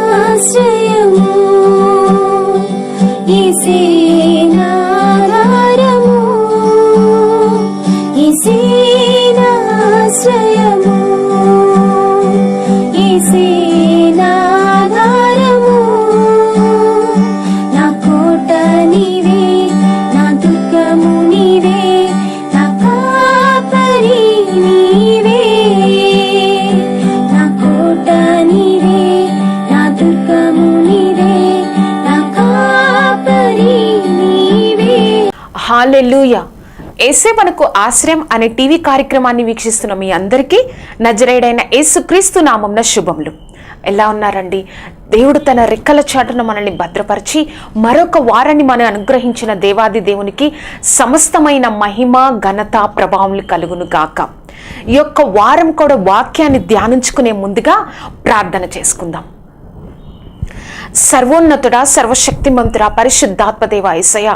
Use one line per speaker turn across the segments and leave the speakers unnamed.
ఇసేనాశ్రయము ఇసేనాధారము
ఏసే మనకు ఆశ్రయం అనే టీవీ కార్యక్రమాన్ని వీక్షిస్తున్న మీ అందరికీ నజరేడైన యేసుక్రీస్తు నామంన శుభములు. ఎలా ఉన్నారండి? దేవుడు తన రెక్కల చాటును మనల్ని భద్రపరిచి మరొక వారాన్ని మనం అనుగ్రహించిన దేవాది దేవునికి సమస్తమైన మహిమ ఘనత ప్రభావములు కలుగును గాక. ఈ యొక్క వారం కూడా వాక్యాన్ని ధ్యానించుకునే ముందుగా ప్రార్థన చేసుకుందాం. సర్వోన్నతుడా సర్వశక్తిమంతుడా పరిశుద్ధాత్మదేవ ఏసయ్య.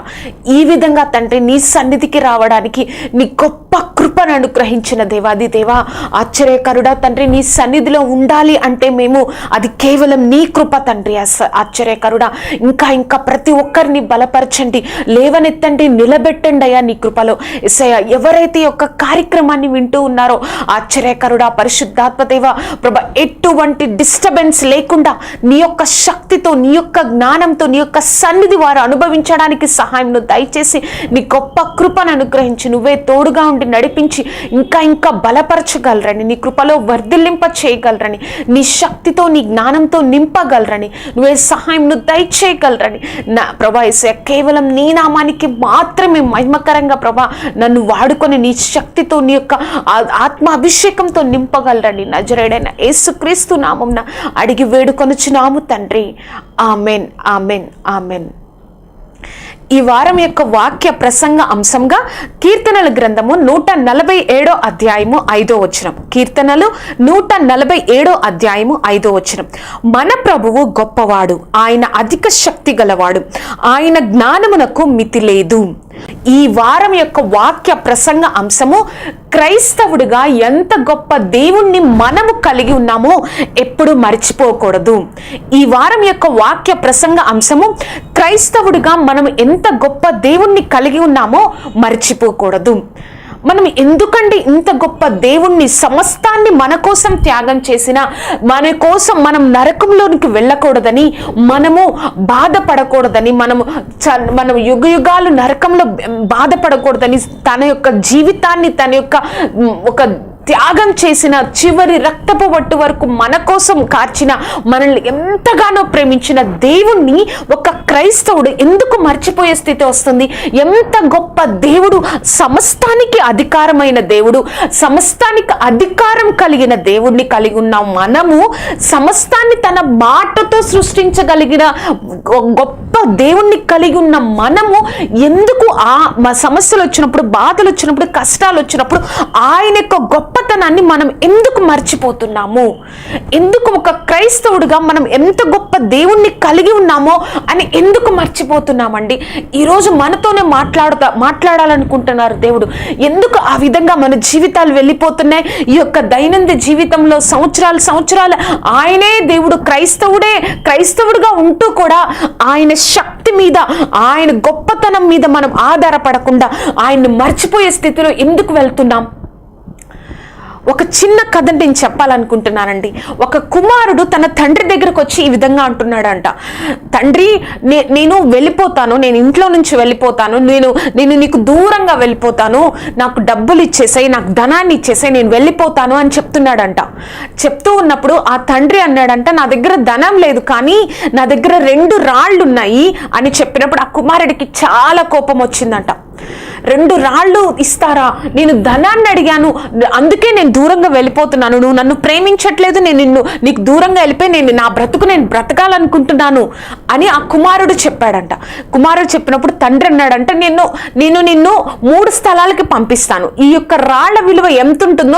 ఈ విధంగా తండ్రి నీ సన్నిధికి రావడానికి నీ గొప్ప కృపను అనుగ్రహించిన దేవాది దేవా ఆశ్చర్యకరుడా తండ్రి నీ సన్నిధిలో ఉండాలి అంటే మేము అది కేవలం నీ కృప తండ్రి ఆశ్చర్యకరుడా. ఇంకా ఇంకా ప్రతి ఒక్కరిని బలపరచండి లేవనెత్తండి నిలబెట్టండి అయ్యా నీ కృపలో. ఎస్ఐయ ఎవరైతే ఈ యొక్క కార్యక్రమాన్ని వింటూ ఉన్నారో ఆశ్చర్యకరుడా పరిశుద్ధాత్మదేవ ప్రభ ఎటువంటి డిస్టర్బెన్స్ లేకుండా నీ యొక్క శక్తితో నీ యొక్క జ్ఞానంతో నీ యొక్క సన్నిధి వారు అనుభవించడానికి సహాయం దయచేసి నీ గొప్ప కృపను అనుగ్రహించి నువ్వే తోడుగా ఉండి నడిపించి ఇంకా ఇంకా బలపరచగలరని నీ కృపలో వర్ధిల్లింప చేయగలరని నీ శక్తితో నీ జ్ఞానంతో నింపగలరని నువ్వే సహాయం దయచేయగలరని. నా ప్రభా కేవలం నీ నామానికి మాత్రమే మహిమకరంగా ప్రభా నన్ను వాడుకొని నీ శక్తితో నీ యొక్క ఆ- ఆత్మ అభిషేకంతో నింపగలరని నజరేడైన యేసుక్రీస్తు నామంన అడిగి వేడుకొనుచున్నాము తండ్రి. ఆమెన్ ఆమెన్ ఆమెన్ ఈ వారం యొక్క వాక్య ప్రసంగ అంశంగా కీర్తనల గ్రంథము నూట నలభై ఏడో అధ్యాయము ఐదో వచనం. కీర్తనలు నూట నలభై ఏడో అధ్యాయము ఐదో వచనం. మన ప్రభువు గొప్పవాడు ఆయన అధిక శక్తి గలవాడు ఆయన జ్ఞానమునకు మితి లేదు ఈ వారం యొక్క వాక్య ప్రసంగ అంశము క్రైస్తవుడిగా ఎంత గొప్ప దేవుణ్ణి మనము కలిగి ఉన్నామో ఎప్పుడు మర్చిపోకూడదు. ఈ వారం యొక్క వాక్య ప్రసంగ అంశము క్రైస్తవుడిగా మనం ఎంత ఎంత గొప్ప దేవుణ్ణి కలిగి ఉన్నామో మర్చిపోకూడదు. మనం ఎందుకండి ఇంత గొప్ప దేవుణ్ణి సమస్తాన్ని మన కోసం త్యాగం చేసిన మన కోసం మనం నరకంలోనికి వెళ్ళకూడదని మనము బాధపడకూడదని మనము చ- మనం యుగ యుగాలు నరకంలో బాధపడకూడదని తన యొక్క జీవితాన్ని తన యొక్క ఒక త్యాగం చేసిన చివరి రక్తపు వట్టు వరకు మన కోసం కార్చిన మనల్ని ఎంతగానో ప్రేమించిన దేవుణ్ణి ఒక క్రైస్తవుడు ఎందుకు మర్చిపోయే స్థితి వస్తుంది? ఎంత గొప్ప దేవుడు సమస్తానికి అధికారమైన దేవుడు సమస్తానికి అధికారం కలిగిన దేవుణ్ణి కలిగి ఉన్న మనము సమస్తాన్ని తన మాటతో సృష్టించగలిగిన గొ- గొప్ప దేవుణ్ణి కలిగి ఉన్న మనము ఎందుకు ఆ మా సమస్యలు వచ్చినప్పుడు బాధలు వచ్చినప్పుడు కష్టాలు వచ్చినప్పుడు ఆయన యొక్క గొప్ప గొప్పతనాన్ని మనం ఎందుకు మర్చిపోతున్నాము? ఎందుకు ఒక క్రైస్తవుడిగా మనం ఎంత గొప్ప దేవుణ్ణి కలిగి ఉన్నామో అని ఎందుకు మర్చిపోతున్నామండి? ఈరోజు మనతోనే మాట్లాడుతా మాట్లాడాలనుకుంటున్నారు దేవుడు. ఎందుకు ఆ విధంగా మన జీవితాలు వెళ్ళిపోతున్నాయి? ఈ యొక్క దైనందిన జీవితంలో సంవత్సరాలు సంవత్సరాలు ఆయనే దేవుడు క్రైస్తవుడే క్రైస్తవుడిగా ఉంటూ కూడా ఆయన శక్తి మీద ఆయన గొప్పతనం మీద మనం ఆధారపడకుండా ఆయన్ని మర్చిపోయే స్థితిలో ఎందుకు వెళ్తున్నాం? ఒక చిన్న కథ నేను చెప్పాలనుకుంటున్నానండి. ఒక కుమారుడు తన తండ్రి దగ్గరకు వచ్చి ఈ విధంగా అంటున్నాడంట. తండ్రి నే నేను వెళ్ళిపోతాను నేను ఇంట్లో నుంచి వెళ్ళిపోతాను నేను నేను నీకు దూరంగా వెళ్ళిపోతాను నాకు డబ్బులు ఇచ్చేసాయి నాకు ధనాన్ని ఇచ్చేసాయి నేను వెళ్ళిపోతాను అని చెప్తున్నాడంట. చెప్తూ ఉన్నప్పుడు ఆ తండ్రి అన్నాడంట నా దగ్గర ధనం లేదు కానీ నా దగ్గర రెండు రాళ్ళు ఉన్నాయి అని చెప్పినప్పుడు ఆ కుమారుడికి చాలా కోపం వచ్చిందంట. రెండు రాళ్ళు ఇస్తారా? నేను ధనాన్ని అడిగాను. అందుకే నేను దూరంగా వెళ్ళిపోతున్నాను. నువ్వు నన్ను ప్రేమించట్లేదు. నేను నిన్ను నీకు దూరంగా వెళ్ళిపోయి నేను నా బ్రతుకు నేను బ్రతకాలనుకుంటున్నాను అని ఆ కుమారుడు చెప్పాడంట. కుమారుడు చెప్పినప్పుడు తండ్రి అన్నాడంట నేను నేను నిన్ను మూడు స్థలాలకి పంపిస్తాను. ఈ యొక్క రాళ్ళ విలువ ఎంత ఉంటుందో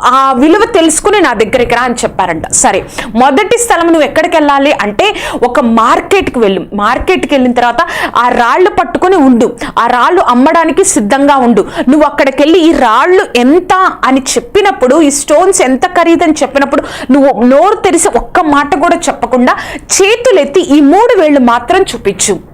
ఆ- విలువ తెలుసుకుని నా దగ్గరికి రా అని చెప్పారంట. సరే మొదటి స్థలం నువ్వు ఎక్కడికి వెళ్ళాలి అంటే ఒక మార్కెట్కి వెళ్ళు. మార్కెట్కి వెళ్ళిన తర్వాత ఆ రాళ్ళు పట్టుకొని ఉండు. ఆ రాళ్ళు అమ్మడానికి సిద్ధంగా ఉండు. నువ్వు అక్కడికి వెళ్ళి ఈ రాళ్ళు ఎంత అని చెప్పినప్పుడు ఈ స్టోన్స్ ఎంత ఖరీదని చెప్పినప్పుడు నువ్వు నోరు తెరిసి ఒక్క మాట కూడా చెప్పకుండా చేతులెత్తి ఈ మూడు వేళ్ళు మాత్రం చూపించు.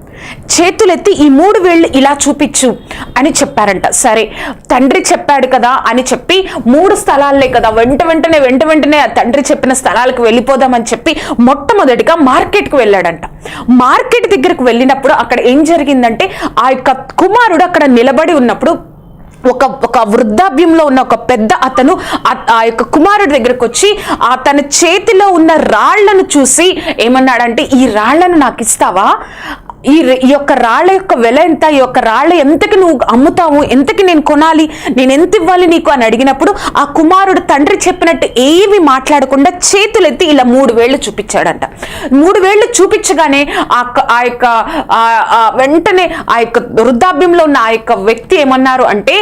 చేతులెత్తి ఈ మూడు వేళ్ళు ఇలా చూపించు అని చెప్పారంట. సరే తండ్రి చెప్పాడు కదా అని చెప్పి మూడు స్థలాలే కదా వెంట వెంటనే వెంట వెంటనే ఆ తండ్రి చెప్పిన స్థలాలకు వెళ్ళిపోదామని చెప్పి మొట్టమొదటిగా మార్కెట్కి వెళ్ళాడంట. మార్కెట్ దగ్గరకు వెళ్ళినప్పుడు అక్కడ ఏం జరిగిందంటే ఆ యొక్క కుమారుడు అక్కడ నిలబడి ఉన్నప్పుడు ఒక ఒక వృద్ధాభ్యంలో ఉన్న ఒక పెద్ద అతను ఆ- ఆ యొక్క కుమారుడి దగ్గరకు వచ్చి ఆ తన చేతిలో ఉన్న రాళ్ళను చూసి ఏమన్నాడంటే ఈ రాళ్ళను నాకు ఇస్తావా? ఈ ఈ యొక్క రాళ్ళ యొక్క వెల ఎంత? ఈ యొక్క రాళ్ళ ఎంతకి నువ్వు అమ్ముతావు? ఎంతకి నేను కొనాలి? నేను ఎంత ఇవ్వాలి నీకు? అని అడిగినప్పుడు ఆ కుమారుడు తండ్రి చెప్పినట్టు ఏమి మాట్లాడకుండా చేతులెత్తి ఇలా మూడు వేళ్ళు చూపించాడంట. మూడు వేళ్ళు చూపించగానే ఆ క- ఆ యొక్క వెంటనే ఆ యొక్క వృద్ధాభ్యంలో ఉన్న ఆ యొక్క వ్యక్తి ఏమన్నారు అంటే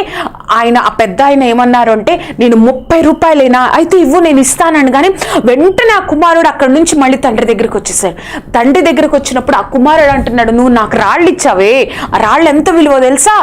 ఆయన ఆ పెద్ద ఆయన ఏమన్నారు అంటే నేను ముప్పై రూపాయలైనా అయితే ఇవ్వు నేను ఇస్తానని కానీ వెంటనే ఆ కుమారుడు అక్కడి నుంచి మళ్ళీ తండ్రి దగ్గరికి వచ్చేసారు తండ్రి దగ్గరికి వచ్చినప్పుడు ఆ కుమారుడు అంటున్నాడు నువ్వు నాకు రాళ్ళు ఇచ్చావే ఆ రాళ్ళు ఎంత విలువ తెలుసా?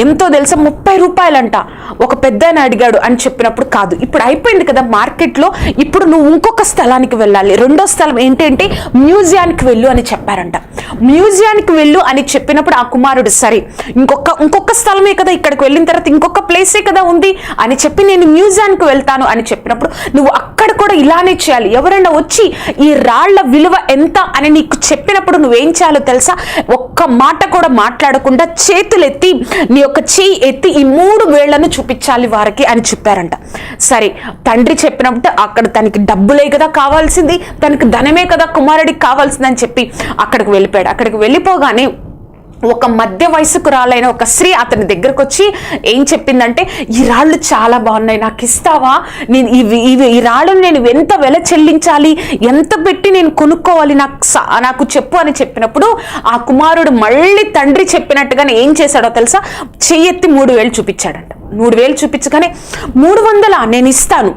ఎంతో తెలుసా? ముప్పై రూపాయలంట. ఒక పెద్ద ఆయన అడిగాడు అని చెప్పినప్పుడు కాదు. ఇప్పుడు అయిపోయింది కదా మార్కెట్లో. ఇప్పుడు నువ్వు ఇంకొక స్థలానికి వెళ్ళాలి. రెండో స్థలం ఏంటంటే మ్యూజియానికి వెళ్ళు అని చెప్పారంట. మ్యూజియానికి వెళ్ళు అని చెప్పినప్పుడు ఆ కుమారుడు సరే ఇంకొక ఇంకొక స్థలమే కదా ఇక్కడికి వెళ్ళిన తర్వాత ఇంకొక ప్లేసే కదా ఉంది అని చెప్పి నేను మ్యూజియానికి వెళ్తాను అని చెప్పినప్పుడు నువ్వు అక్కడ కూడా ఇలానే చేయాలి. ఎవరైనా వచ్చి ఈ రాళ్ళ విలువ ఎంత అని నీకు చెప్పినప్పుడు నువ్వేం చేయాలో తెలుసా? ఒక్క మాట కూడా మాట్లాడకుండా చేతులెత్తి నీ యొక్క చెయ్యి ఎత్తి ఈ మూడు వేళ్ళను చూపించాలి వారికి అని చెప్పారంట. సరే తండ్రి చెప్పినప్పుడు అక్కడ తనకి డబ్బులే కదా కావాల్సింది తనకి ధనమే కదా కుమారుడికి కావాల్సిందని చెప్పి అక్కడికి వెళ్ళిపోయాడు. అక్కడికి వెళ్ళిపోగానే ఒక మధ్య వయసుకు రాలైన ఒక స్త్రీ అతని దగ్గరకు వచ్చి ఏం చెప్పిందంటే ఈ రాళ్ళు చాలా బాగున్నాయి నాకు ఇస్తావా? నేను ఇవి ఇవి ఈ రాళ్ళను నేను ఎంత వెల చెల్లించాలి? ఎంత పెట్టి నేను కొనుక్కోవాలి? నాకు నాకు చెప్పు అని చెప్పినప్పుడు ఆ కుమారుడు మళ్ళీ తండ్రి చెప్పినట్టుగానే ఏం చేశాడో తెలుసా? చెయ్యెత్తి మూడు వేలు చూపించాడంట. మూడు వేలు చూపించగానే మూడు వందల నేను ఇస్తాను.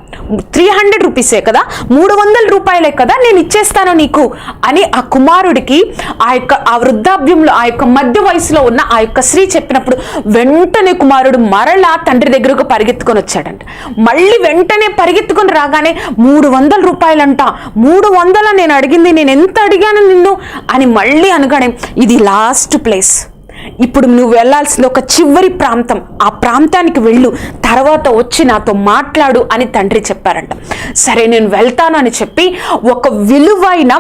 త్రీ హండ్రెడ్ రూపీసే కదా? మూడు వందల రూపాయలే కదా నేను ఇచ్చేస్తాను నీకు? అని ఆ కుమారుడికి ఆ యొక్క ఆ వృద్ధాభ్యంలో ఆ యొక్క మధ్య వయసులో ఉన్న ఆ యొక్క స్త్రీ చెప్పినప్పుడు వెంటనే కుమారుడు మరలా తండ్రి దగ్గరకు పరిగెత్తుకొని వచ్చాడంట. మళ్ళీ వెంటనే పరిగెత్తుకొని రాగానే మూడు వందల రూపాయలంట. మూడు వందల నేను అడిగింది నేను ఎంత అడిగాను నిన్ను? అని మళ్ళీ అనగానే ఇది లాస్ట్ ప్లేస్. ఇప్పుడు నువ్వు వెళ్ళాల్సిన ఒక చివరి ప్రాంతం. ఆ ప్రాంతానికి వెళ్ళు. తర్వాత వచ్చి నాతో మాట్లాడు అని తండ్రి చెప్పారంట. సరే నేను వెళ్తాను అని చెప్పి ఒక విలువైన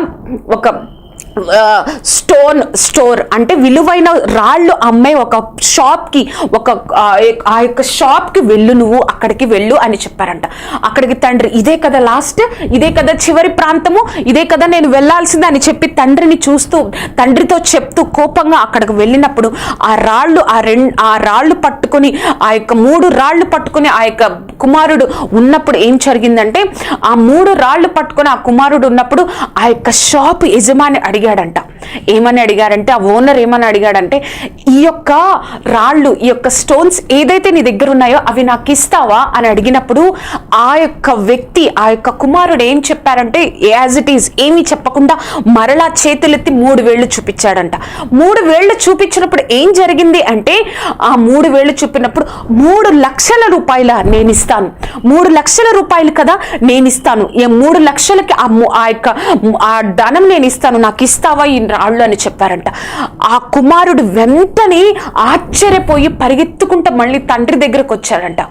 ఒక స్టోన్ స్టోర్ అంటే విలువైన రాళ్ళు అమ్మే ఒక షాప్కి ఒక ఆ, యొక్క షాప్కి వెళ్ళు నువ్వు అక్కడికి వెళ్ళు అని చెప్పారంట. అక్కడికి తండ్రి ఇదే కదా లాస్ట్? ఇదే కదా చివరి ప్రాంతము? ఇదే కదా నేను వెళ్ళాల్సిందే? అని చెప్పి తండ్రిని చూస్తూ తండ్రితో చెప్తూ కోపంగా అక్కడికి వెళ్ళినప్పుడు ఆ రాళ్ళు ఆ రెండు ఆ రాళ్ళు పట్టుకొని ఆ యొక్క మూడు రాళ్ళు పట్టుకొని ఆ యొక్క కుమారుడు ఉన్నప్పుడు ఏం జరిగిందంటే ఆ మూడు రాళ్ళు పట్టుకొని ఆ కుమారుడు ఉన్నప్పుడు ఆ యొక్క షాప్ యజమాని అడిగి అడిగాడంట. ఏమని అడిగారంటే ఆ ఓనర్ ఏమని అడిగాడంటే ఈ యొక్క రాళ్ళు ఈ యొక్క స్టోన్స్ ఏదైతే నీ దగ్గర ఉన్నాయో అవి నాకు ఇస్తావా? అని అడిగినప్పుడు ఆ యొక్క వ్యక్తి ఆ యొక్క కుమారుడు ఏం చెప్పారంటే యాజ్ ఇట్ ఈస్ ఏమీ చెప్పకుండా మరలా చేతులెత్తి మూడు వేళ్ళు చూపించాడంట. మూడు వేళ్ళు చూపించినప్పుడు ఏం జరిగింది అంటే ఆ మూడు వేళ్ళు చూపినప్పుడు మూడు లక్షల రూపాయల నేను ఇస్తాను. మూడు లక్షల రూపాయలు కదా నేను ఇస్తాను. ఈ మూడు లక్షలకి ఆ ఆ యొక్క ఆ ధనం నేను ఇస్తాను. నాకు ఇస్తావా ఈ రాళ్ళు అని చెప్పారంట. ఆ కుమారుడు వెంటనే ఆశ్చర్యపోయి పరిగెత్తుకుంటా మళ్ళీ తండ్రి దగ్గరకు వచ్చారంట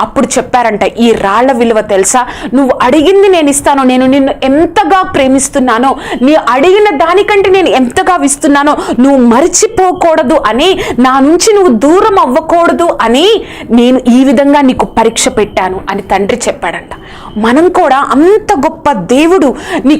అప్పుడు చెప్పారంట ఈ రాళ్ళ విలువ తెలుసా? నువ్వు అడిగింది నేను ఇస్తాను. నేను నిన్ను ఎంతగా ప్రేమిస్తున్నానో నీ అడిగిన దానికంటే నేను ఎంతగా ఇస్తున్నానో నువ్వు మరిచిపోకూడదు అని నా నుంచి నువ్వు దూరం అవ్వకూడదు అని నేను ఈ విధంగా నీకు పరీక్ష పెట్టాను అని తండ్రి చెప్పాడంట. మనం కూడా అంత గొప్ప దేవుడు నీ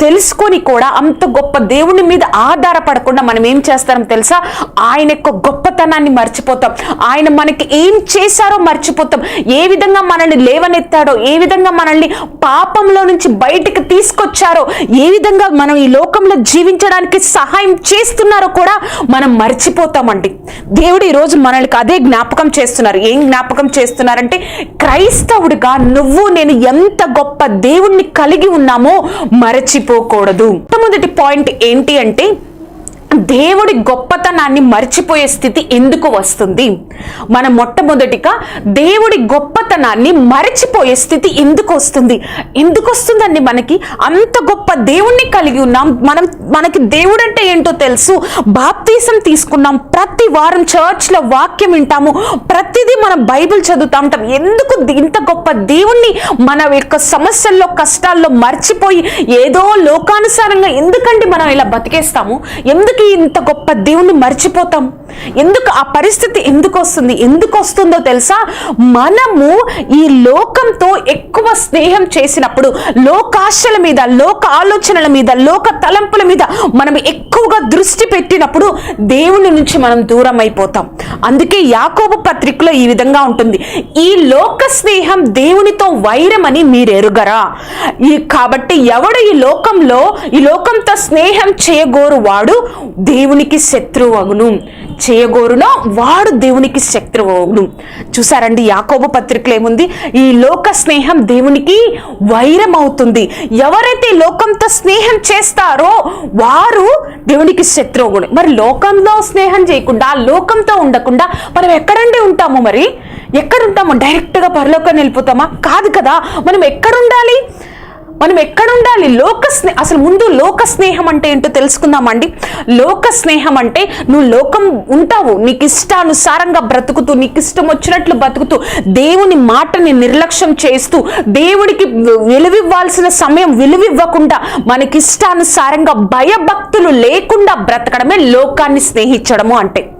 తెలుసుకొని కూడా అంత గొప్ప దేవుని మీద ఆధారపడకుండా మనం ఏం చేస్తాం తెలుసా? ఆయన యొక్క గొప్పతనాన్ని మర్చిపోతాం. ఆయన మనకి ఏం చేశారో మర్చిపోతాం. ఏ విధంగా మనల్ని లేవనెత్తాడో ఏ విధంగా మనల్ని పాపంలో నుంచి బయటికి తీసుకొచ్చారో ఏ విధంగా మనం ఈ లోకంలో జీవించడానికి సహాయం చేస్తున్నారో కూడా మనం మర్చిపోతామండి. దేవుడు ఈరోజు మనల్ని అదే జ్ఞాపకం చేస్తున్నారు. ఏం జ్ఞాపకం చేస్తున్నారంటే క్రైస్తవుడిగా నువ్వు నేను ఎంత గొప్ప దేవుణ్ణి కలిగి ఉన్నామో మరచిపోకూడదు. మొట్టమొదటి పాయింట్ ఏంటి అంటే దేవుడి గొప్పతనాన్ని మర్చిపోయే స్థితి ఎందుకు వస్తుంది? మన మొట్టమొదటిగా దేవుడి గొప్పతనాన్ని మరచిపోయే స్థితి ఎందుకు వస్తుంది? ఎందుకు వస్తుందండి మనకి? అంత గొప్ప దేవుణ్ణి కలిగి ఉన్నాం. మనం మనకి దేవుడు అంటే ఏంటో తెలుసు. బాప్తీసం తీసుకున్నాం. ప్రతి వారం చర్చ్లో వాక్యం వింటాము. ప్రతిదీ మనం బైబిల్ చదువుతా ఉంటాం. ఎందుకు ఇంత గొప్ప దేవుణ్ణి మన యొక్క సమస్యల్లో కష్టాల్లో మర్చిపోయి ఏదో లోకానుసారంగా ఎందుకండి మనం ఇలా బతికేస్తాము? ఎందుకు ఇంత గొప్ప దేవుణ్ణి మర్చిపోతాం? ఎందుకు ఆ పరిస్థితి ఎందుకు వస్తుంది ఎందుకు వస్తుందో తెలుసా? మనము ఈ లోకంతో ఎక్కువ స్నేహం చేసినప్పుడు లోకాశల మీద లోక ఆలోచనల మీద లోక తలంపుల మీద మనం ఎక్కువగా దృష్టి పెట్టినప్పుడు దేవుని నుంచి మనం దూరం అయిపోతాం అందుకే యాకోబు పత్రికలో ఈ విధంగా ఉంటుంది. ఈ లోక స్నేహం దేవునితో వైరమని మీరు ఎరుగరా ఈ కాబట్టి ఎవడు ఈ లోకంలో ఈ లోకంతో స్నేహం చేయగోరు వాడు దేవునికి శత్రువగును. చేయగోరునో? వాడు దేవునికి శత్రువగును. చూసారండి యాకోబు పత్రికలో ఏముంది? ఈ లోక స్నేహం దేవునికి వైరం అవుతుంది ఎవరైతే లోకంతో స్నేహం చేస్తారో వారు దేవునికి శత్రువు మరి లోకంలో స్నేహం చేయకుండా లోకంతో ఉండకుండా మనం ఎక్కడండి ఉంటాము మరి? ఎక్కడుంటాము? డైరెక్ట్గా పరలోకం వెళ్ళిపోతామా? కాదు కదా. మనం ఎక్కడుండాలి? మనం ఎక్కడ ఉండాలి? లోక స్నే అసలు ముందు లోక స్నేహం అంటే ఏంటో తెలుసుకుందామండి. లోక స్నేహం అంటే నువ్వు లోకం ఉంటావు. నీకు ఇష్టానుసారంగా బ్రతుకుతూ నీకు ఇష్టం వచ్చినట్లు బ్రతుకుతూ దేవుని మాటని నిర్లక్ష్యం చేస్తూ దేవుడికి విలువివ్వాల్సిన సమయం విలువివ్వకుండా మనకి ఇష్టానుసారంగా భయభక్తులు లేకుండా బ్రతకడమే లోకాన్ని స్నేహించడము అంటే.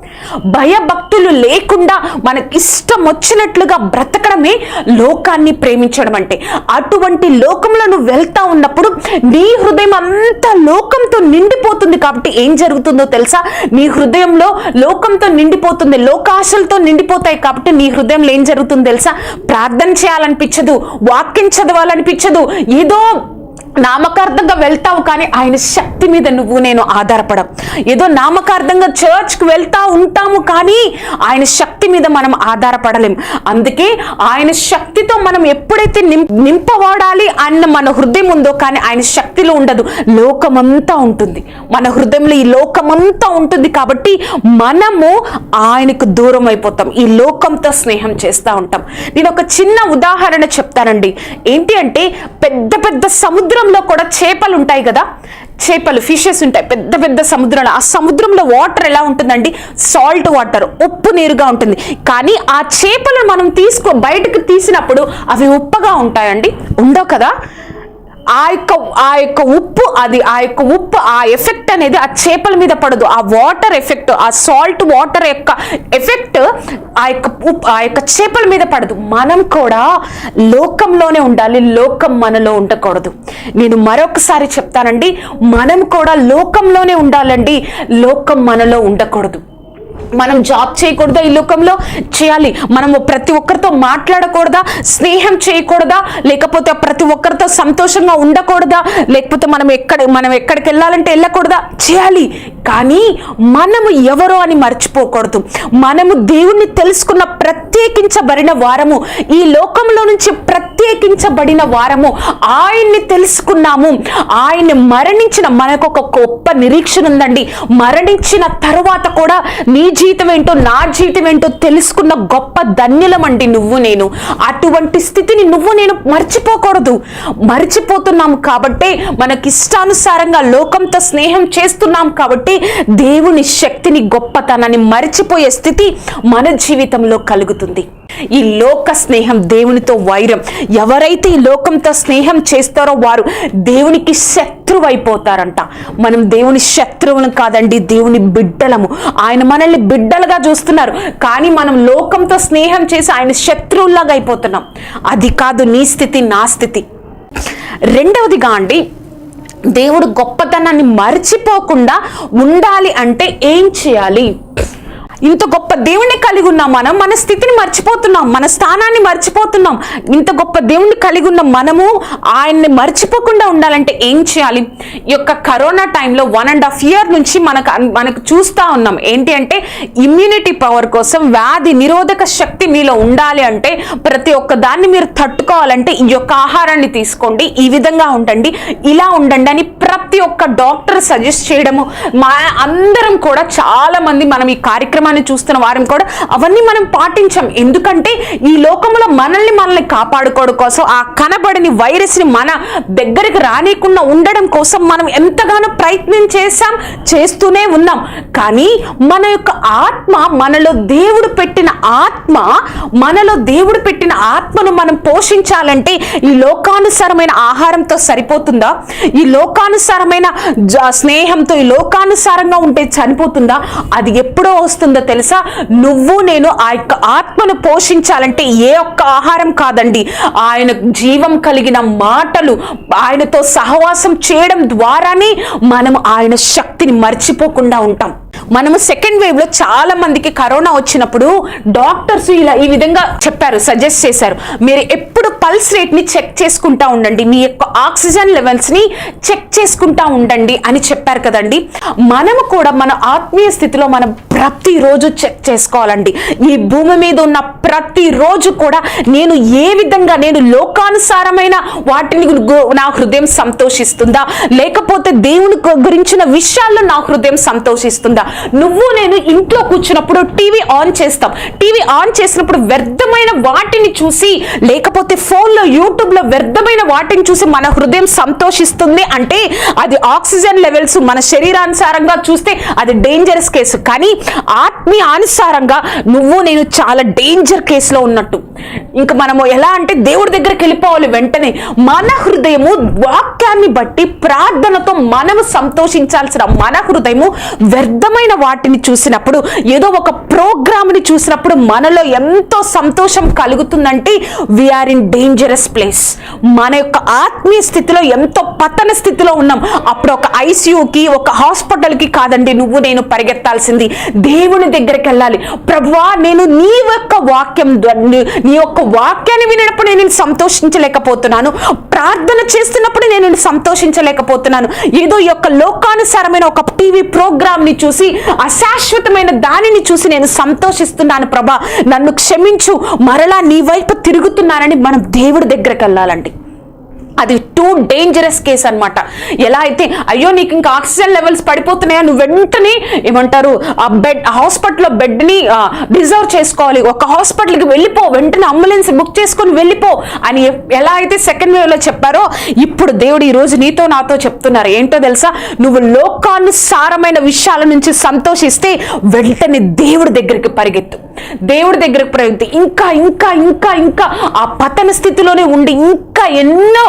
భయభక్తులు లేకుండా మనకి ఇష్టం వచ్చినట్లుగా బ్రతకడమే లోకాన్ని ప్రేమించడం అంటే. అటువంటి లోకంలో నువ్వు వెళ్తా ఉన్నప్పుడు నీ హృదయం అంతా లోకంతో నిండిపోతుంది కాబట్టి ఏం జరుగుతుందో తెలుసా? నీ హృదయంలో లోకంతో నిండిపోతుంది లోకాశలతో నిండిపోతాయి కాబట్టి నీ హృదయంలో ఏం జరుగుతుందో తెలుసా? ప్రార్థన చేయాలనిపించదు వాక్యం చదవాలనిపించదు ఏదో నామకార్థంగా వెళ్తావు కానీ ఆయన శక్తి మీద నువ్వు నేను ఆధారపడం ఏదో నామకార్థంగా చర్చ్కి వెళ్తా ఉంటాము కానీ ఆయన శక్తి మీద మనం ఆధారపడలేం. అందుకే ఆయన శక్తితో మనం ఎప్పుడైతే నిం నింపవాడాలి అన్న మన హృదయం ఉందో కానీ ఆయన శక్తిలో ఉండదు. లోకమంతా ఉంటుంది. మన హృదయంలో ఈ లోకమంతా ఉంటుంది కాబట్టి మనము ఆయనకు దూరం అయిపోతాం. ఈ లోకంతో స్నేహం చేస్తూ ఉంటాం. నేను ఒక చిన్న ఉదాహరణ చెప్తానండి. ఏంటి అంటే పెద్ద పెద్ద సముద్రం సముద్రంలో కూడా చేపలు ఉంటాయి కదా? చేపలు ఫిషెస్ ఉంటాయి. పెద్ద పెద్ద సముద్రంలో. ఆ సముద్రంలో వాటర్ ఎలా ఉంటుందండి? సాల్ట్ వాటర్ ఉప్పు నీరుగా ఉంటుంది. కానీ ఆ చేపలను మనం తీసుకో బయటకు తీసినప్పుడు అవి ఉప్పగా ఉంటాయండి. ఉండవు కదా? ఆ యొక్క ఆ యొక్క ఉప్పు అది ఆ యొక్క ఉప్పు ఆ ఎఫెక్ట్ అనేది ఆ చేపల మీద పడదు. ఆ వాటర్ ఎఫెక్ట్ ఆ సాల్ట్ వాటర్ యొక్క ఎఫెక్ట్ ఆ యొక్క ఉప్పు ఆ యొక్క చేపల మీద పడదు. మనం కూడా లోకంలోనే ఉండాలి. లోకం మనలో ఉండకూడదు. నేను మరొకసారి చెప్తానండి. మనం కూడా లోకంలోనే ఉండాలండి. లోకం మనలో ఉండకూడదు. మనం జాబ్ చేయకూడదా ఈ లోకంలో? చేయాలి. మనము ప్రతి ఒక్కరితో మాట్లాడకూడదా? స్నేహం చేయకూడదా? లేకపోతే ప్రతి ఒక్కరితో సంతోషంగా ఉండకూడదా? లేకపోతే మనం ఎక్కడ మనం ఎక్కడికి వెళ్ళాలంటే వెళ్ళకూడదా? చేయాలి. కానీ మనము ఎవరో అని మర్చిపోకూడదు. మనము దేవుణ్ణి తెలుసుకున్న ప్రత్యేకించబడిన వారము. ఈ లోకంలో నుంచి ప్రత్యేకించబడిన వారము. ఆయన్ని తెలుసుకున్నాము. ఆయన్ని మరణించిన మనకు ఒక గొప్ప నిరీక్షణ ఉందండి. మరణించిన తర్వాత కూడా నీ జీతం ఏంటో నా జీతం ఏంటో తెలుసుకున్న గొప్ప ధన్యులమండి నువ్వు నేను. అటువంటి స్థితిని నువ్వు నేను మర్చిపోకూడదు. మర్చిపోతున్నాము కాబట్టే మనకి ఇష్టానుసారంగా లోకంతో స్నేహం చేస్తున్నాం కాబట్టి దేవుని శక్తిని గొప్పతనాన్ని మర్చిపోయే స్థితి మన జీవితంలో కలుగుతుంది. ఈ లోక స్నేహం దేవునితో వైరం. ఎవరైతే ఈ లోకంతో స్నేహం చేస్తారో వారు దేవునికి శత్రువు అయిపోతారంట మనం దేవుని శత్రువులు కాదండి దేవుని బిడ్డలము. ఆయన మనల్ని బిడ్డలుగా చూస్తున్నారు. కానీ మనం లోకంతో స్నేహం చేసి ఆయన శత్రువులాగా అయిపోతున్నాం. అది కాదు నీ స్థితి నా స్థితి. రెండవదిగా అండి దేవుడు గొప్పతనాన్ని మర్చిపోకుండా ఉండాలి అంటే ఏం చేయాలి? ఇంత గొప్ప దేవుణ్ణి కలిగి ఉన్నాం మనం మన స్థితిని మర్చిపోతున్నాం మన స్థానాన్ని మర్చిపోతున్నాం. ఇంత గొప్ప దేవుణ్ణి కలిగి ఉన్న మనము ఆయన్ని మర్చిపోకుండా ఉండాలంటే ఏం చేయాలి? ఈ యొక్క కరోనా టైంలో వన్ అండ్ హాఫ్ ఇయర్ నుంచి మనకు అన్- మనకు చూస్తూ ఉన్నాం. ఏంటి అంటే ఇమ్యూనిటీ పవర్ కోసం వ్యాధి నిరోధక శక్తి మీలో ఉండాలి అంటే ప్రతి ఒక్క దాన్ని మీరు తట్టుకోవాలంటే ఈ యొక్క ఆహారాన్ని తీసుకోండి ఈ విధంగా ఉండండి ఇలా ఉండండి అని ప్రతి ఒక్క డాక్టర్ సజెస్ట్ చేయడము. మా అందరం కూడా చాలా మంది మనం ఈ కార్యక్రమాన్ని చూస్తున్న వారం కూడా అవన్నీ మనం పాటించాం. ఎందుకంటే ఈ లోకంలో మనల్ని మనల్ని కాపాడుకోవడం కోసం ఆ కనబడని వైరస్ని మన దగ్గరికి రానికుండా ఉండడం కోసం మనం ఎంతగానో ప్రయత్నం చేశాం చేస్తూనే ఉన్నాం. కానీ మన యొక్క ఆత్మ మనలో దేవుడు పెట్టిన ఆత్మ మనలో దేవుడు పెట్టిన ఆత్మను మనం పోషించాలంటే ఈ లోకానుసారమైన ఆహారంతో సరిపోతుందా? ఈ లోకానుసారమైన జ- స్నేహంతో ఈ లోకానుసారంగా ఉంటే చనిపోతుందా అది ఎప్పుడో వస్తుందో తెలుసా? నువ్వు నేను ఆ యొక్క ఆత్మను పోషించాలంటే ఏ ఒక్క ఆహారం కాదండి. ఆయన జీవం కలిగిన మాటలు ఆయనతో సహవాసం చేయడం ద్వారానే మనం ఆయన శక్తిని మర్చిపోకుండా ఉంటాం. మనము సెకండ్ వేవ్లో చాలా మందికి కరోనా వచ్చినప్పుడు డాక్టర్స్ ఇలా ఈ విధంగా చెప్పారు సజెస్ట్ చేశారు. మీరు ఎప్పుడు పల్స్ రేట్ని చెక్ చేసుకుంటా ఉండండి మీ యొక్క ఆక్సిజన్ లెవెల్స్ని చెక్ చేసుకుంటా ఉండండి అని చెప్పారు కదండి. మనము కూడా మన ఆత్మీయ స్థితిలో మనం ప్రతిరోజు చెక్ చేసుకోవాలండి. ఈ భూమి మీద ఉన్న ప్రతి రోజు కూడా నేను ఏ విధంగా నేను లోకానుసారమైన వాటిని నా హృదయం సంతోషిస్తుందా? లేకపోతే దేవుని గురించిన విషయాల్లో నా హృదయం సంతోషిస్తుందా? నువ్వు నేను ఇంట్లో కూర్చున్నప్పుడు టీవీ ఆన్ చేస్తాం. టీవీ ఆన్ చేసినప్పుడు వ్యర్థమైన వాటిని చూసి లేకపోతే ఫోన్లో యూట్యూబ్లో వ్యర్థమైన వాటిని చూసి మన హృదయం సంతోషిస్తుంది అంటే అది ఆక్సిజన్ లెవెల్స్ మన శరీరానుసారంగా చూస్తే అది డేంజరస్ కేసు. కానీ ఆత్మీయానుసారంగా నువ్వు నేను చాలా డేంజర్ కేసులో ఉన్నట్టు. ఇంకా మనము ఎలా అంటే దేవుడి దగ్గరికి వెళ్ళిపోవాలి వెంటనే. మన హృదయము వాక్యాన్ని బట్టి ప్రార్థనతో మనము సంతోషించాల్సిన మన హృదయము వ్యర్థం వ్యర్థమైన వాటిని చూసినప్పుడు ఏదో ఒక ప్రోగ్రామ్ని చూసినప్పుడు మనలో ఎంతో సంతోషం కలుగుతుందంటే we are in dangerous place మన యొక్క ఆత్మీయ స్థితిలో ఎంతో పతన స్థితిలో ఉన్నాం. అప్పుడు ఒక ఐసీయూకి ఒక హాస్పిటల్కి కాదండి నువ్వు నేను పరిగెత్తాల్సింది. దేవుని దగ్గరికి వెళ్ళాలి. ప్రభువా నేను నీ యొక్క వాక్యం నీ- యొక్క వాక్యాన్ని వినప్పుడు నేను సంతోషించలేకపోతున్నాను. ప్రార్థన చేస్తున్నప్పుడు నేను సంతోషించలేకపోతున్నాను. ఏదో యొక్క లోకానుసారమైన ఒక టీవీ ప్రోగ్రామ్ని ని చూసి అశాశ్వతమైన దానిని చూసి నేను సంతోషిస్తున్నాను ప్రభా. నన్ను క్షమించు. మరలా నీ వైపు తిరుగుతున్నానని మనం దేవుడి దగ్గరకు వెళ్ళాలండి. అది టూ డేంజరస్ కేస్ అనమాట ఎలా అయితే అయ్యో నీకు ఇంకా ఆక్సిజన్ లెవెల్స్ పడిపోతున్నాయా? నువ్వు వెంటనే ఏమంటారు ఆ బెడ్ హాస్పిటల్లో బెడ్ని రిజర్వ్ చేసుకోవాలి. ఒక హాస్పిటల్కి వెళ్ళిపో వెంటనే అంబులెన్స్ బుక్ చేసుకొని వెళ్ళిపో అని ఎలా అయితే సెకండ్ వేవ్లో చెప్పారో ఇప్పుడు దేవుడు ఈ రోజు నీతో నాతో చెప్తున్నారు. ఏంటో తెలుసా? నువ్వు లోకానుసారమైన విషయాల నుంచి సంతోషిస్తే వెంటనే దేవుడి దగ్గరికి పరిగెత్తు. దేవుడి దగ్గరకు పరిగెత్తు. ఇంకా ఇంకా ఇంకా ఇంకా ఆ పతన స్థితిలోనే ఉండి ఇంకా ఎన్నో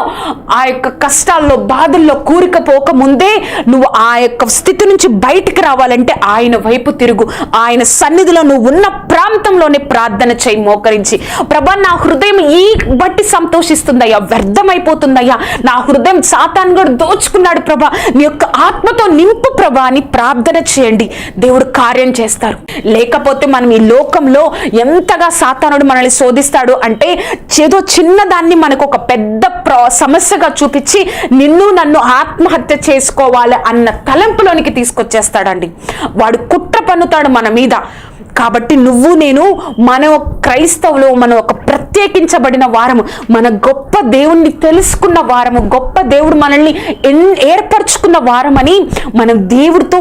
ఆ యొక్క కష్టాల్లో బాధల్లో కూరికపోక ముందే నువ్వు ఆ యొక్క స్థితి నుంచి బయటికి రావాలంటే ఆయన వైపు తిరుగు. ఆయన సన్నిధిలో నువ్వు ఉన్న ప్రాంతంలోనే ప్రార్థన చేయి మోకరించి. ప్రభా నా హృదయం ఈ బట్టి సంతోషిస్తుందయ్యా వ్యర్థమైపోతుందయ్యా. నా హృదయం సాతాన్ కూడా దోచుకున్నాడు ప్రభా. నీ యొక్క ఆత్మతో నింపు ప్రభా అని ప్రార్థన చేయండి. దేవుడు కార్యం చేస్తారు. లేకపోతే మనం ఈ లోకంలో ఎంతగా సాతానుడు మనల్ని శోధిస్తాడు అంటే ఏదో చిన్నదాన్ని మనకు ఒక పెద్ద ప్ర- సమస్యగా చూపించి నిన్ను నన్ను ఆత్మహత్య చేసుకోవాలి అన్న తలంపులోనికి తీసుకొచ్చేస్తాడండి. వాడు కుట్ర పన్నుతాడు మన మీద. కాబట్టి నువ్వు నేను మన క్రైస్తవులు మనం ఒక ప్రత్యేకించబడిన వారము మన గొప్ప దేవుణ్ణి తెలుసుకున్న వారము గొప్ప దేవుడు మనల్ని ఎన్- ఏర్పరచుకున్న వారమని మనం దేవుడితో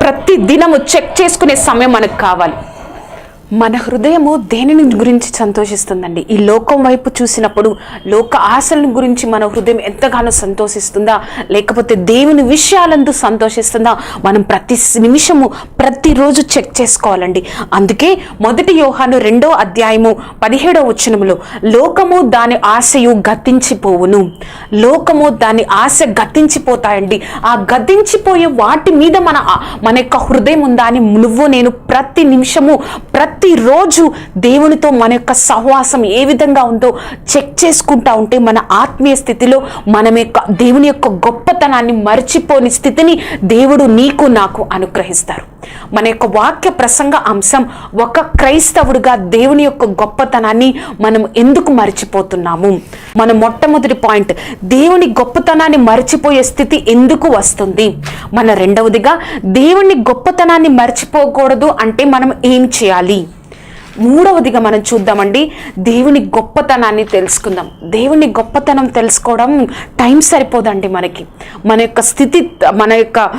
ప్రతి దినము చెక్ చేసుకునే సమయం మనకు కావాలి. మన హృదయము దేనిని గురించి సంతోషిస్తుందండి? ఈ లోకం వైపు చూసినప్పుడు లోక ఆశలను గురించి మన హృదయం ఎంతగానో సంతోషిస్తుందా? లేకపోతే దేవుని విషయాలందు సంతోషిస్తుందా? మనం ప్రతి నిమిషము ప్రతిరోజు చెక్ చేసుకోవాలండి. అందుకే మొదటి యోహాను రెండో అధ్యాయము పదిహేడో వచనములో లోకము దాని ఆశయు గతించిపోవును. లోకము దాని ఆశ గతించిపోతాయండి. ఆ గతించిపోయే వాటి మీద మన మన యొక్క హృదయం ఉందా అని నువ్వు నేను ప్రతి నిమిషము ప్రతి ప్రతిరోజు దేవునితో మన యొక్క సహవాసం ఏ విధంగా ఉందో చెక్ చేసుకుంటా ఉంటే మన ఆత్మీయ స్థితిలో మనం యొక్క దేవుని యొక్క గొప్పతనాన్ని మర్చిపోని స్థితిని దేవుడు నీకు నాకు అనుగ్రహిస్తారు. మన యొక్క వాక్య ప్రసంగ అంశం ఒక క్రైస్తవుడిగా దేవుని యొక్క గొప్పతనాన్ని మనం ఎందుకు మర్చిపోతున్నాము? మన మొట్టమొదటి పాయింట్ దేవుని గొప్పతనాన్ని మర్చిపోయే స్థితి ఎందుకు వస్తుంది? మన రెండవదిగా దేవుని గొప్పతనాన్ని మర్చిపోకూడదు అంటే మనం ఏం చేయాలి? మూడవదిగా మనం చూద్దామండి. దేవుని గొప్పతనాన్ని తెలుసుకుందాం. దేవుని గొప్పతనం తెలుసుకోవడం టైం సరిపోదండి మనకి. మన యొక్క స్థితి మన యొక్క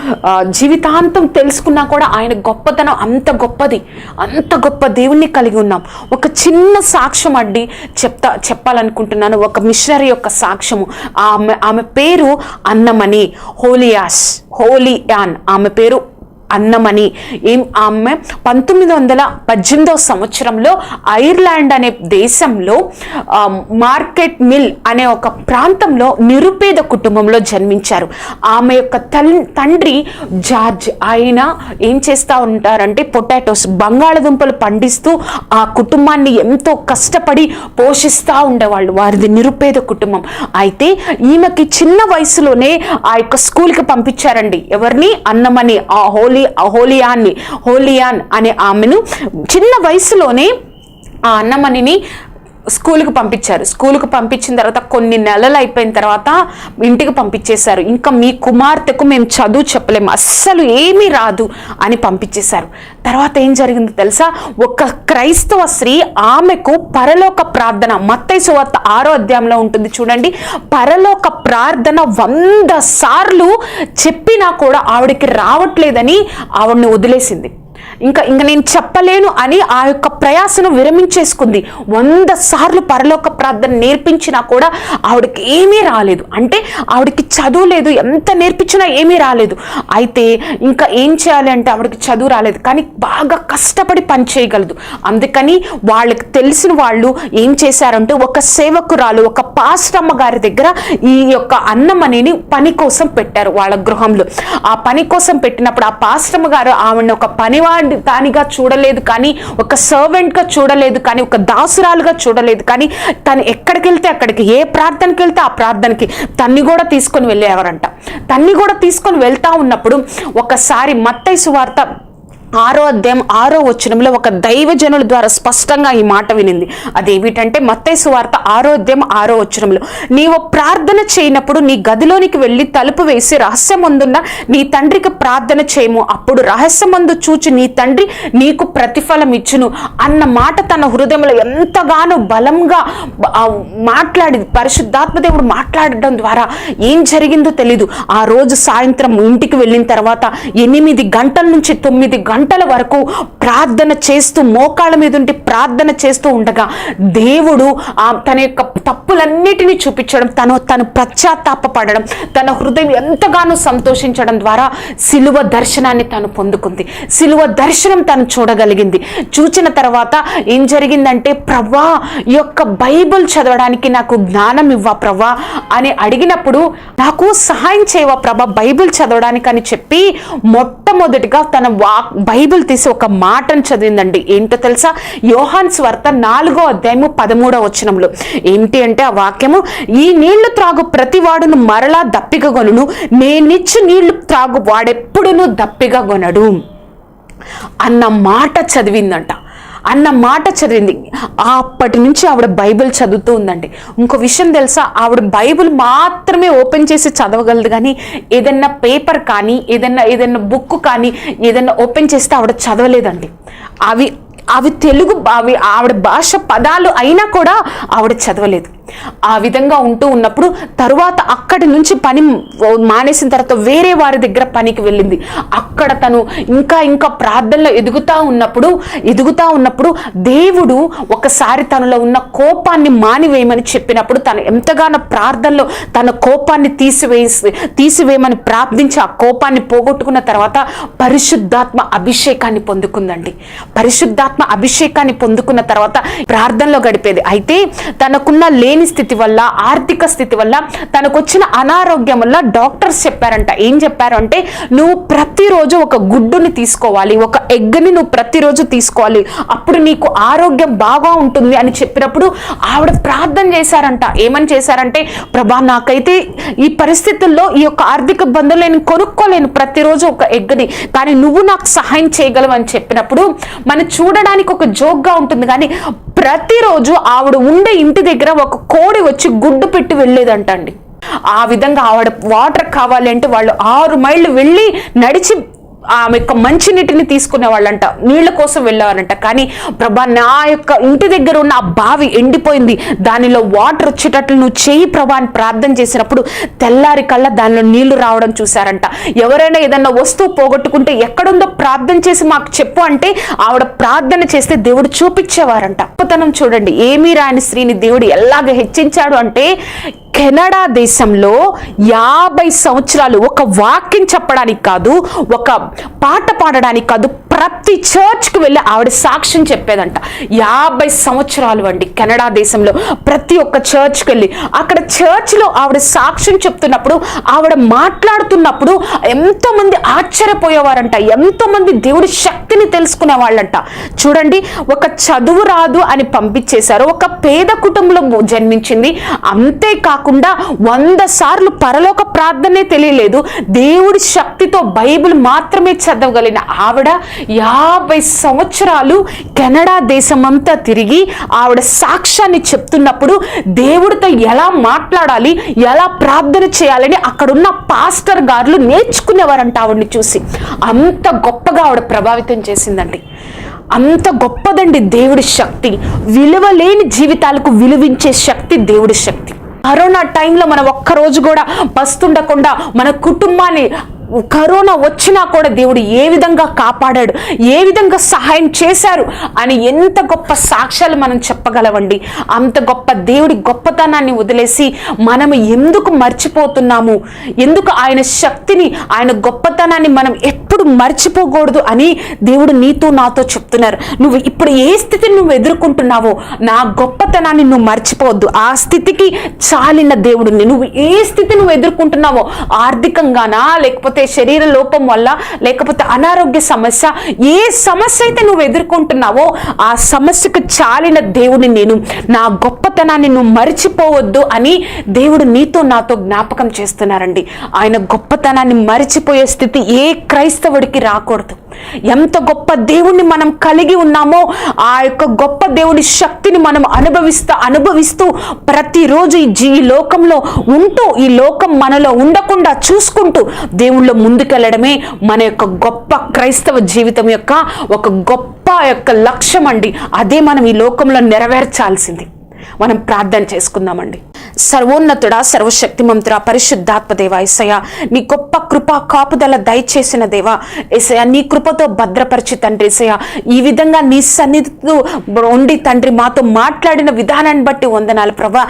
జీవితాంతం తెలుసుకున్నా కూడా ఆయన గొప్పతనం అంత గొప్పది. అంత గొప్ప దేవుణ్ణి కలిగి ఉన్నాం. ఒక చిన్న సాక్ష్యం అండి చెప్తా చెప్పాలనుకుంటున్నాను. ఒక మిషనరీ యొక్క సాక్ష్యము. ఆమె ఆమె పేరు అన్నమణి హోలియాస్ హోలియాన్. ఆమె పేరు అన్నమని. ఏం ఆమె పంతొమ్మిది వందల పద్దెనిమిదవ సంవత్సరంలో ఐర్లాండ్ అనే దేశంలో మార్కెట్ మిల్ అనే ఒక ప్రాంతంలో నిరుపేద కుటుంబంలో జన్మించారు. ఆమె యొక్క తల్ తండ్రి జార్జ్ ఆయన ఏం చేస్తూ ఉంటారంటే పొటాటోస్ బంగాళదుంపలు పండిస్తూ ఆ కుటుంబాన్ని ఎంతో కష్టపడి పోషిస్తూ ఉండేవాళ్ళు. వారిది నిరుపేద కుటుంబం. అయితే ఈమెకి చిన్న వయసులోనే ఆ యొక్క స్కూల్కి పంపించారండి. ఎవరిని? అన్నమని. ఆ హోల్ హోలీ హోలియాన్ని హోలియాన్ అనే ఆమెను చిన్న వయసులోనే ఆ అన్నమణిని స్కూల్కి పంపించారు. స్కూల్కి పంపించిన తర్వాత కొన్ని నెలలు అయిపోయిన తర్వాత ఇంటికి పంపించేశారు. ఇంకా మీ కుమార్తెకు మేము చదువు చెప్పలేము. అస్సలు ఏమీ రాదు అని పంపించేశారు. తర్వాత ఏం జరిగిందో తెలుసా? ఒక క్రైస్తవ స్త్రీ ఆమెకు పరలోక ప్రార్థన మత్తై సువార్త ఆరో అధ్యాయంలో ఉంటుంది చూడండి. పరలోక ప్రార్థన వంద సార్లు చెప్పినా కూడా ఆవిడకి రావట్లేదని ఆవిడని వదిలేసింది. ఇంకా ఇంకా నేను చెప్పలేను అని ఆ యొక్క ప్రయాసను విరమించేసుకుంది. వంద సార్లు పరలోక ప్రార్థన నేర్పించినా కూడా ఆవిడకి ఏమీ రాలేదు. అంటే ఆవిడకి చదువు లేదు. ఎంత నేర్పించినా ఏమీ రాలేదు. అయితే ఇంకా ఏం చేయాలి అంటే ఆవిడకి చదువు రాలేదు. కానీ బాగా కష్టపడి పని చేయగలదు. అందుకని వాళ్ళకి తెలిసిన వాళ్ళు ఏం చేశారంటే ఒక సేవకురాలు ఒక పాస్టమ్మ గారి దగ్గర ఈ యొక్క అన్నమనేని పని కోసం పెట్టారు వాళ్ళ గృహంలో. ఆ పని కోసం పెట్టినప్పుడు ఆ పాస్టమ్మ గారు ఆవిడ ఒక పనివారు దానిగా చూడలేదు కానీ ఒక సర్వెంట్గా చూడలేదు కానీ ఒక దాసురాలుగా చూడలేదు కానీ తను ఎక్కడికి వెళ్తే అక్కడికి ఏ ప్రార్థనకి వెళ్తే ఆ ప్రార్థనకి తన్ని కూడా తీసుకొని వెళ్ళేవారంట. తన్ని కూడా తీసుకొని వెళ్తా ఉన్నప్పుడు ఒకసారి మత్తైసు సువార్త ఆరో అధ్యాయం ఆరో వచనంలో ఒక దైవజనుల ద్వారా స్పష్టంగా ఈ మాట వినింది. అదేమిటంటే మత్తయి వార్త ఆరో అధ్యాయం ఆరో వచనంలో నీవు ప్రార్థన చేయనప్పుడు నీ గదిలోనికి వెళ్ళి తలుపు వేసి రహస్యమందున్న నీ తండ్రికి ప్రార్థన చేయము. అప్పుడు రహస్యమందు చూచి నీ తండ్రి నీకు ప్రతిఫలం ఇచ్చును అన్న మాట తన హృదయంలో ఎంతగానో బలంగా మాట్లాడి పరిశుద్ధాత్మ దేవుడు మాట్లాడడం ద్వారా ఏం జరిగిందో తెలీదు. ఆ రోజు సాయంత్రం ఇంటికి వెళ్ళిన తర్వాత ఎనిమిది గంటల నుంచి తొమ్మిది గంటల వరకు ప్రార్థన చేస్తూ మోకాళ్ళ మీద ఉండి ప్రార్థన చేస్తూ ఉండగా దేవుడు తన యొక్క తప్పులన్నిటినీ చూపించడం తను తను పశ్చాత్తాపపడడం తన హృదయం ఎంతగానో సంతోషించడం ద్వారా సిలువ దర్శనాన్ని తను పొందుకుంది. సిలువ దర్శనం తను చూడగలిగింది. చూచిన తర్వాత ఏం జరిగిందంటే ప్రవ్వా ఈ యొక్క బైబిల్ చదవడానికి నాకు జ్ఞానం ఇవ్వా ప్రవ్వా అని అడిగినప్పుడు నాకు సహాయం చేయవా ప్రభా బైబిల్ చదవడానికి అని చెప్పి మొట్టమొదటిగా తన వాక్ బైబిల్ తీసి ఒక మాటను చదివిందండి. ఏంటో తెలుసా? యోహాన్ స్వార్త నాలుగో అధ్యాయము పదమూడో వచనంలో ఏమిటి అంటే ఆ వాక్యము? ఈ నీళ్ళు త్రాగు ప్రతివాడును మరలా దప్పికగొనును నేనిచ్చి నీళ్ళు త్రాగు వాడెప్పుడును దప్పిగా కొనడు అన్న మాట చదివిందంట. అన్న మాట చదివింది. అప్పటి నుంచి ఆవిడ బైబిల్ చదువుతూ ఉందండి. ఇంకో విషయం తెలుసా? ఆవిడ బైబిల్ మాత్రమే ఓపెన్ చేసి చదవగలదు కానీ ఏదన్నా పేపర్ కానీ ఏదన్నా ఏదన్నా బుక్ కానీ ఏదన్నా ఓపెన్ చేస్తే ఆవిడ చదవలేదండి. అవి అవి తెలుగు అవి ఆవిడ భాష పదాలు అయినా కూడా ఆవిడ చదవలేదు. ఆ విధంగా ఉంటూ ఉన్నప్పుడు తరువాత అక్కడి నుంచి పని మానేసిన తర్వాత వేరే వారి దగ్గర పనికి వెళ్ళింది. అక్కడ తను ఇంకా ఇంకా ప్రార్థనలో ఎదుగుతా ఉన్నప్పుడు ఎదుగుతా ఉన్నప్పుడు దేవుడు ఒకసారి తనలో ఉన్న కోపాన్ని మానివేయమని చెప్పినప్పుడు తను ఎంతగానో ప్రార్థనలో తన కోపాన్ని తీసివేసి తీసివేయమని ప్రార్థించి ఆ కోపాన్ని పోగొట్టుకున్న తర్వాత పరిశుద్ధాత్మ అభిషేకాన్ని పొందుకుందండి. పరిశుద్ధాత్మ అభిషేకాన్ని పొందుకున్న తర్వాత ప్రార్థనలో గడిపేది. అయితే తనకున్న లే లేని స్థితి వల్ల ఆర్థిక స్థితి వల్ల తనకు వచ్చిన అనారోగ్యం వల్ల డాక్టర్స్ చెప్పారంట. ఏం చెప్పారు అంటే నువ్వు ప్రతిరోజు ఒక గుడ్డుని తీసుకోవాలి ఒక ఎగ్ని నువ్వు ప్రతిరోజు తీసుకోవాలి. అప్పుడు నీకు ఆరోగ్యం బాగా ఉంటుంది అని చెప్పినప్పుడు ఆవిడ ప్రార్థన చేశారంట. ఏమని చేశారంటే ప్రభా నాకైతే ఈ పరిస్థితుల్లో ఈ యొక్క ఆర్థిక ఇబ్బందులు నేను కొనుక్కోలేను ప్రతిరోజు ఒక ఎగ్ని కానీ నువ్వు నాకు సహాయం చేయగలవు అని చెప్పినప్పుడు మనం చూడడానికి ఒక జోక్గా ఉంటుంది కానీ ప్రతిరోజు ఆవిడ ఉండే ఇంటి దగ్గర ఒక కోడి వచ్చి గుడ్డు పెట్టి వెళ్ళేదంటండి. ఆ విధంగా ఆవిడ వాటర్ కావాలి అంటే వాళ్ళు ఆరు మైళ్ళు వెళ్ళి నడిచి ఆమె యొక్క మంచినీటిని తీసుకునే వాళ్ళంట నీళ్ళ కోసం వెళ్ళేవారంట కానీ ప్రభా నా యొక్క ఇంటి దగ్గర ఉన్న ఆ బావి ఎండిపోయింది. దానిలో వాటర్ వచ్చేటట్లు నువ్వు చేయి ప్రభా అని ప్రార్థన చేసినప్పుడు తెల్లారి కల్లా దానిలో నీళ్ళు రావడం చూశారంట. ఎవరైనా ఏదన్నా వస్తువు పోగొట్టుకుంటే ఎక్కడుందో ప్రార్థన చేసి మాకు చెప్పు అంటే ఆవిడ ప్రార్థన చేస్తే దేవుడు చూపించేవారంట. గొప్పతనం చూడండి ఏమీ రాని స్త్రీని దేవుడు ఎలాగ హెచ్చించాడు అంటే కెనడా దేశంలో యాభై సంవత్సరాలు ఒక వాక్యం చెప్పడానికి కాదు ఒక పాట పాడడానికి కాదు ప్రతి చర్చ్కి వెళ్ళి ఆవిడ సాక్ష్యం చెప్పేదంట. యాభై సంవత్సరాలు అండి కెనడా దేశంలో ప్రతి ఒక్క చర్చ్కి వెళ్ళి. అక్కడ చర్చ్లో ఆవిడ సాక్ష్యం చెప్తున్నప్పుడు ఆవిడ మాట్లాడుతున్నప్పుడు ఎంతోమంది ఆశ్చర్యపోయేవారంట. ఎంతోమంది దేవుడి శక్తిని తెలుసుకునే వాళ్ళంట. చూడండి ఒక చదువు రాదు అని పంపించేశారు. ఒక పేద కుటుంబంలో జన్మించింది. అంతేకాకుండా వంద సార్లు పరలోక ప్రార్థనే తెలియలేదు. దేవుడి శక్తితో బైబిల్ మాత్రమే చదవగలిగిన ఆవిడ యాభై సంవత్సరాలు కెనడా దేశమంతా తిరిగి ఆవిడ సాక్ష్యాన్ని చెప్తున్నప్పుడు దేవుడితో ఎలా మాట్లాడాలి ఎలా ప్రార్థన చేయాలని అక్కడున్న పాస్టర్ గారులు నేర్చుకునేవారంట ఆవిడని చూసి. అంత గొప్పగా ఆవిడ ప్రభావితం చేసిందండి. అంత గొప్పదండి దేవుడి శక్తి. విలువలేని జీవితాలకు విలువించే శక్తి దేవుడి శక్తి. కరోనా టైంలో మనం ఒక్కరోజు కూడా బస్తుండకుండా మన కుటుంబాన్ని కరోనా వచ్చినా కూడా దేవుడు ఏ విధంగా కాపాడాడు ఏ విధంగా సహాయం చేశారు అని ఎంత గొప్ప సాక్ష్యాలు మనం చెప్పగలవండి. అంత గొప్ప దేవుడి గొప్పతనాన్ని వదిలేసి మనం ఎందుకు మర్చిపోతున్నాము? ఎందుకు ఆయన శక్తిని ఆయన గొప్పతనాన్ని మనం ఎప్పుడు మర్చిపోకూడదు అని దేవుడు నీతో నాతో చెప్తున్నారు. నువ్వు ఇప్పుడు ఏ స్థితిని నువ్వు ఎదుర్కొంటున్నావో నా గొప్పతనాన్ని నువ్వు మర్చిపోవద్దు. ఆ స్థితికి చాలిన దేవుడు నువ్వు ఏ స్థితి నువ్వు ఎదుర్కొంటున్నావో ఆర్థికంగానా లేకపోతే శరీర లోపం వల్ల లేకపోతే అనారోగ్య సమస్య ఏ సమస్య అయితే నువ్వు ఎదుర్కొంటున్నావో ఆ సమస్యకు చాలిన దేవుని నేను నా గొప్పతనాన్ని నువ్వు మరిచిపోవద్దు అని దేవుడు నీతో నాతో జ్ఞాపకం చేస్తున్నారండి. ఆయన గొప్పతనాన్ని మరిచిపోయే స్థితి ఏ క్రైస్తవుడికి రాకూడదు. ఎంత గొప్ప దేవుణ్ణి మనం కలిగి ఉన్నామో ఆ యొక్క గొప్ప దేవుడి శక్తిని మనం అనుభవిస్తూ అనుభవిస్తూ ప్రతిరోజు ఈ జీ లోకంలో ఉంటూ ఈ లోకం మనలో ఉండకుండా చూసుకుంటూ దేవుళ్ళు ముందుకెళ్ళడమే మన యొక్క గొప్ప క్రైస్తవ జీవితం యొక్క ఒక గొప్ప యొక్క లక్ష్యం అండి అదే మనం ఈ లోకంలో నెరవేర్చాల్సింది. మనం ప్రార్థన చేసుకుందామండి. సర్వోన్నతుడా సర్వశక్తిమంతుడా పరిశుద్ధాత్మ దేవ ఏసయ నీ గొప్ప కృప కాపుదల దయచేసిన దేవా ఏసయ నీ కృపతో భద్రపరిచి తండ్రి ఏసయ ఈ విధంగా నీ సన్నిధితో ఉండి తండ్రి మాతో మాట్లాడిన విధానాన్ని బట్టి వందనాలు ప్రభా.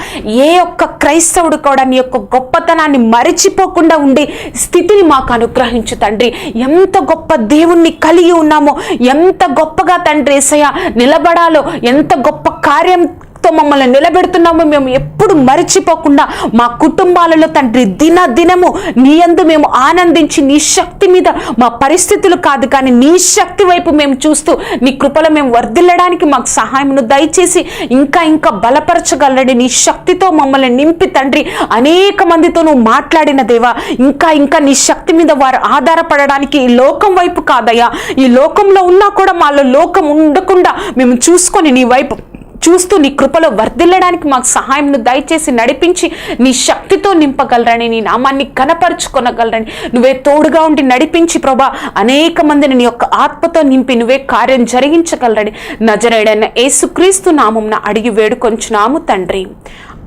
ఏ ఒక్క క్రైస్తవుడు కూడా నీ యొక్క గొప్పతనాన్ని మరిచిపోకుండా ఉండే స్థితిని మాకు అనుగ్రహించు తండ్రి. ఎంత గొప్ప దేవుణ్ణి కలిగి ఉన్నామో ఎంత గొప్పగా తండ్రి ఏసయ నిలబడాలో ఎంత గొప్ప కార్యం తో మమ్మల్ని నిలబెడుతున్నాము మేము ఎప్పుడు మరిచిపోకుండా మా కుటుంబాలలో తండ్రి దిన దినము నీ అందు మేము ఆనందించి నీ శక్తి మీద మా పరిస్థితులు కాదు కానీ నీ శక్తి వైపు మేము చూస్తూ నీ కృపలో మేము వర్ధిల్లడానికి మాకు సహాయమును దయచేసి ఇంకా ఇంకా బలపరచగలడి నీ శక్తితో మమ్మల్ని నింపి తండ్రి అనేక మందితో నువ్వు మాట్లాడిన దేవా ఇంకా ఇంకా నీ శక్తి మీద వారు ఆధారపడడానికి ఈ లోకం వైపు కాదయ్యా. ఈ లోకంలో ఉన్నా కూడా మాలో లోకం ఉండకుండా మేము చూసుకొని నీ వైపు చూస్తూ నీ కృపలో వర్ధిల్లడానికి మాకు సహాయంను దయచేసి నడిపించి నీ శక్తితో నింపగలరని నీ నామాన్ని కనపరుచుకొనగలరని నువ్వే తోడుగా ఉండి నడిపించి ప్రభా అనేక మందిని నీ యొక్క ఆత్మతో నింపి నువ్వే కార్యం జరిగించగలరని. నజరేడైన ఏసుక్రీస్తు నామంన అడిగి వేడుకొంచున్నాము తండ్రి.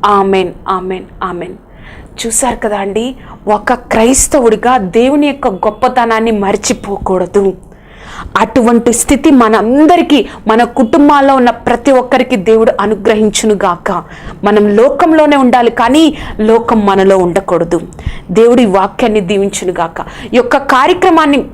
Amen amen amen. చూశారు కదా అండి ఒక క్రైస్తవుడిగా దేవుని యొక్క గొప్పతనాన్ని మర్చిపోకూడదు. అటువంటి స్థితి మనందరికీ మన కుటుంబాల్లో ఉన్న ప్రతి ఒక్కరికి దేవుడు అనుగ్రహించును గాక మనం లోకంలోనే ఉండాలి కానీ లోకం మనలో ఉండకూడదు. దేవుడి వాక్యాన్ని దీవించును గాక ఈ యొక్క కార్యక్రమాన్ని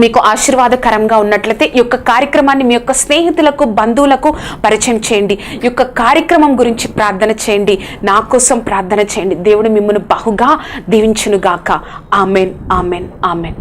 మీకు ఆశీర్వాదకరంగా ఉన్నట్లయితే ఈ యొక్క కార్యక్రమాన్ని మీ యొక్క స్నేహితులకు బంధువులకు పరిచయం చేయండి. ఈ యొక్క కార్యక్రమం గురించి ప్రార్థన చేయండి. నా కోసం ప్రార్థన చేయండి. దేవుడు మిమ్మల్ని బహుగా దీవించునుగాక. Amen amen amen.